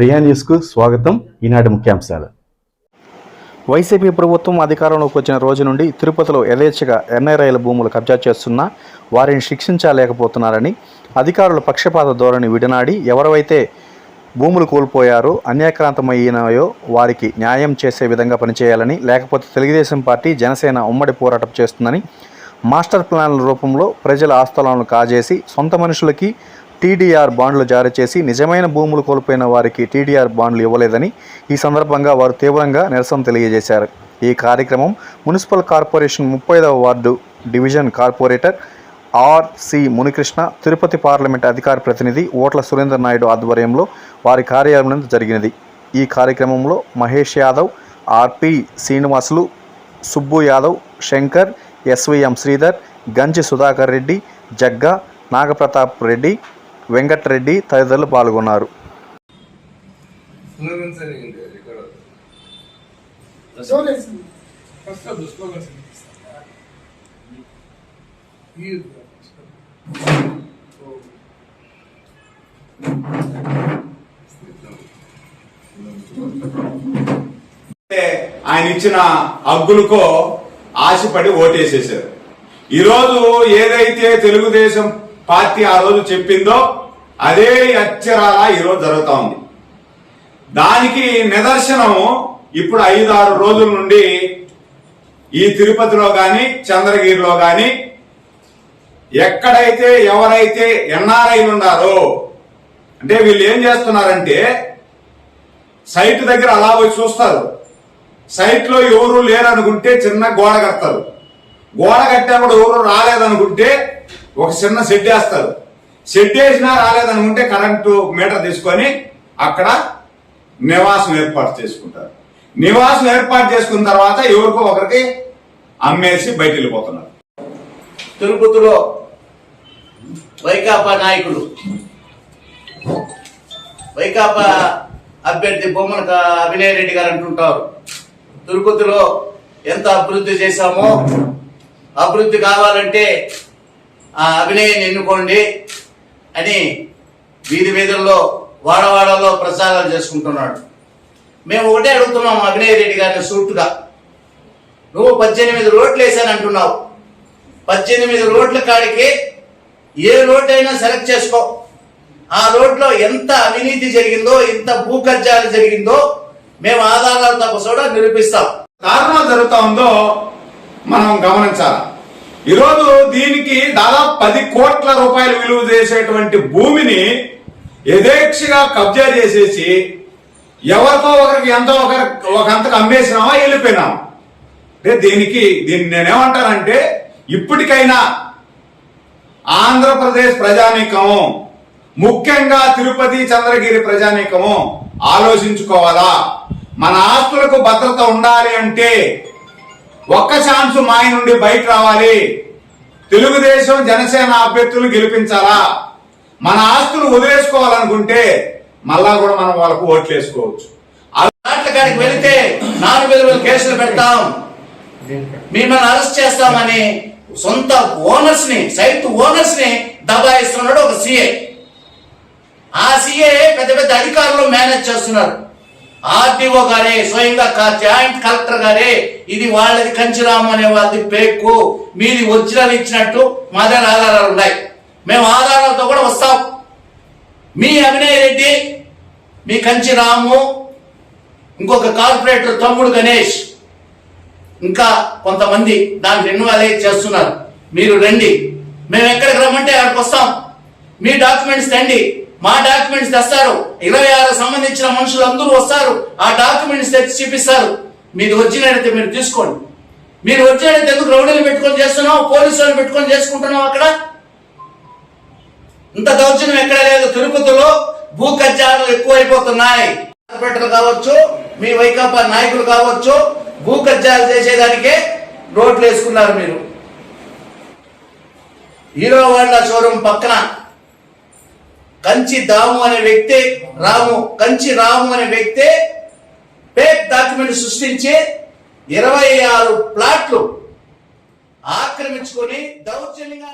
ప్రియా న్యూస్కు స్వాగతం. ఈనాటి ముఖ్యాంశాలు. వైసీపీ ప్రభుత్వం అధికారంలోకి వచ్చిన రోజు నుండి తిరుపతిలో యథేచ్ఛగా ఎన్ఐరైల భూములు కబ్జా చేస్తున్నా వారిని శిక్షించలేకపోతున్నారని అధికారుల పక్షపాత ధోరణి విడనాడి ఎవరైతే భూములు కోల్పోయారో అన్యాక్రాంతమయ్యినాయో వారికి న్యాయం చేసే విధంగా పనిచేయాలని లేకపోతే తెలుగుదేశం పార్టీ జనసేన ఉమ్మడి పోరాటం చేస్తుందని మాస్టర్ ప్లాన్ల రూపంలో ప్రజల ఆస్థలాలను కాజేసి సొంత మనుషులకి టీడీఆర్ బాండ్లు జారీ చేసి నిజమైన భూములు కోల్పోయిన వారికి టీడీఆర్ బాండ్లు ఇవ్వలేదని ఈ సందర్భంగా వారు తీవ్రంగా నిరసన తెలియజేశారు. ఈ కార్యక్రమం municipal corporation ముప్పైదవ ward division corporator RC Munikrishna Tirupati parliament అధికార ప్రతినిధి ఓట్ల సురేందర్ నాయుడు ఆధ్వర్యంలో వారి కార్యాలయం జరిగినది. ఈ కార్యక్రమంలో మహేష్ యాదవ్ ఆర్పి శ్రీనివాసులు సుబ్బు యాదవ్ శంకర్ ఎస్విఎం శ్రీధర్ గంజి సుధాకర్ రెడ్డి జగ్గా నాగప్రతాప్ రెడ్డి వెంకట్రెడ్డి తదితరులు పాల్గొన్నారు. ఆయన ఇచ్చిన హగ్గులకో ఆశపడి ఓటేసేశారు. ఈరోజు ఏదైతే తెలుగుదేశం పార్టీ ఆ రోజు చెప్పిందో అదే అక్షరాల ఈరోజు జరుగుతూ ఉంది. దానికి నిదర్శనము ఇప్పుడు ఐదు ఆరు రోజుల నుండి ఈ తిరుపతిలో కానీ చంద్రగిరిలో కానీ ఎక్కడైతే ఎవరైతే ఎన్ఆర్ఐలు ఉన్నారో అంటే వీళ్ళు ఏం చేస్తున్నారంటే సైట్ దగ్గర అలా పోయి చూస్తారు. సైట్లో ఎవరు లేరనుకుంటే చిన్న గోడ కడతారు. గోడ కట్టినప్పుడు ఎవరు రాలేదనుకుంటే ఒక చిన్న సెట్ వేస్తారు. సెట్ చేసినా రాలేదనుకుంటే కరెంటు మీటర్ తీసుకొని అక్కడ నివాసం ఏర్పాటు చేసుకుంటారు. నివాసం ఏర్పాటు చేసుకున్న తర్వాత ఎవరికో ఒకరికి అమ్మేసి బయట వెళ్ళిపోతున్నారు. తిరుపతిలో వైకాపా నాయకులు. వైకాపా అభ్యర్థి బొమ్మల వినయరెడ్డి గారు అంటుంటారు. తిరుపతిలో ఎంత అభివృద్ధి చేశామో అభివృద్ధి కావాలంటే ఆ అభినయని ఎన్నుకోండి. అని వీధి వీధుల్లో వాడవాడల్లో ప్రచారాలు చేసుకుంటున్నాడు. మేము ఒకటే అడుగుతున్నాం అభినయ్ రెడ్డి గారిని సూటుగా. నువ్వు పద్దెనిమిది రోడ్లు వేసాను అంటున్నావు. పద్దెనిమిది రోడ్ల కాడికి ఏ రోడ్ అయినా సెలెక్ట్ చేసుకో. ఆ రోడ్లో ఎంత అవినీతి జరిగిందో ఎంత భూ కబ్జాలు జరిగిందో మేము ఆధారాలతో కూడా నిరూపిస్తాం. కారణం జరుగుతా ఉందో మనం గమనించాలి. ఈరోజు దీనికి దాదాపు పది కోట్ల రూపాయలు విలువ చేసేటువంటి భూమిని యథేక్షగా కబ్జా చేసేసి ఎవరితో ఒకరికి ఎంతో ఒకరి ఒకంతకు అమ్మేసినామా వెళ్ళిపోయినామా? అంటే దీనికి దీన్ని నేనేమంటానంటే ఇప్పటికైనా ఆంధ్రప్రదేశ్ ప్రజానీకము ముఖ్యంగా తిరుపతి చంద్రగిరి ప్రజానీకము ఆలోచించుకోవాలా? మన ఆస్తులకు భద్రత ఉండాలి అంటే ఒక్క ఛాన్స్ మాయ నుండి బయట రావాలి. తెలుగుదేశం జనసేన అభ్యర్థులు గెలిపించాలా? మన ఆస్తులు వదిలేసుకోవాలనుకుంటే మళ్ళా కూడా మనం వాళ్ళకు ఓట్లు వేసుకోవచ్చు. కాడికి వెళితే నాలుగు వేల కేసులు పెడతాం. మిమ్మల్ని అరెస్ట్ చేస్తామని సొంత ఓనర్స్ని సైట్ ఓనర్స్ని దబాయిస్తున్నాడు ఒక సీఏ. ఆ సీఏ పెద్ద పెద్ద అధికారులు మేనేజ్ చేస్తున్నారు. ఆర్టీఓ గారే స్వయంగా కా- జాయింట్ కలెక్టర్ గారే ఇది వాళ్ళది కంచిరాము అనే వాళ్ళది పేక్కు మీది ఒరిజినల్ ఇచ్చినట్టు మా దగ్గర ఆధారాలు ఉన్నాయి. మేము ఆధారాలతో కూడా వస్తాం. మీ అభినయ్ రెడ్డి మీ కంచి రాము ఇంకొక కార్పొరేటర్ తమ్ముడు గణేష్ ఇంకా కొంతమంది దానికి ఇన్వాల్వ్ చేస్తున్నారు. మీరు రండి. మేము ఎక్కడికి రమ్మంటే అక్కడికి వస్తాం. మీ డాక్యుమెంట్స్ తండి మా డాక్యుమెంట్స్ తెస్తారు. ఇరవై ఆరు సంబంధించిన మనుషులు అందరూ వస్తారు. ఆ డాక్యుమెంట్స్ తెచ్చి చూపిస్తారు. మీరు ఒరిజినల్ అయితే మీరు తీసుకోండి. మీరు ఒరిజినల్ ఎందుకు రౌడీలు పెట్టుకొని చేస్తున్నావు? పోలీసులను పెట్టుకొని చేసుకుంటున్నావు అక్కడ? ఇంత దౌర్జన్యం ఎక్కడ లేదు. తిరుపతిలో భూ కబ్జాలు ఎక్కువైపోతున్నాయి. కార్పొరేటర్లు కావచ్చు మీ వైకాపా నాయకులు కావచ్చు భూ కబ్జాలు చేసేదానికే రోడ్లు వేసుకున్నారు మీరు. హీరో వాళ్ళ షోరూమ్ పక్కన కంచి దాము అనే వ్యక్తి రాము కంచి రాము అనే వ్యక్తి పేక్ డాక్యుమెంట్ సృష్టించి ఇరవై ఆరు ప్లాట్లు ఆక్రమించుకొని దౌర్జన్యంగా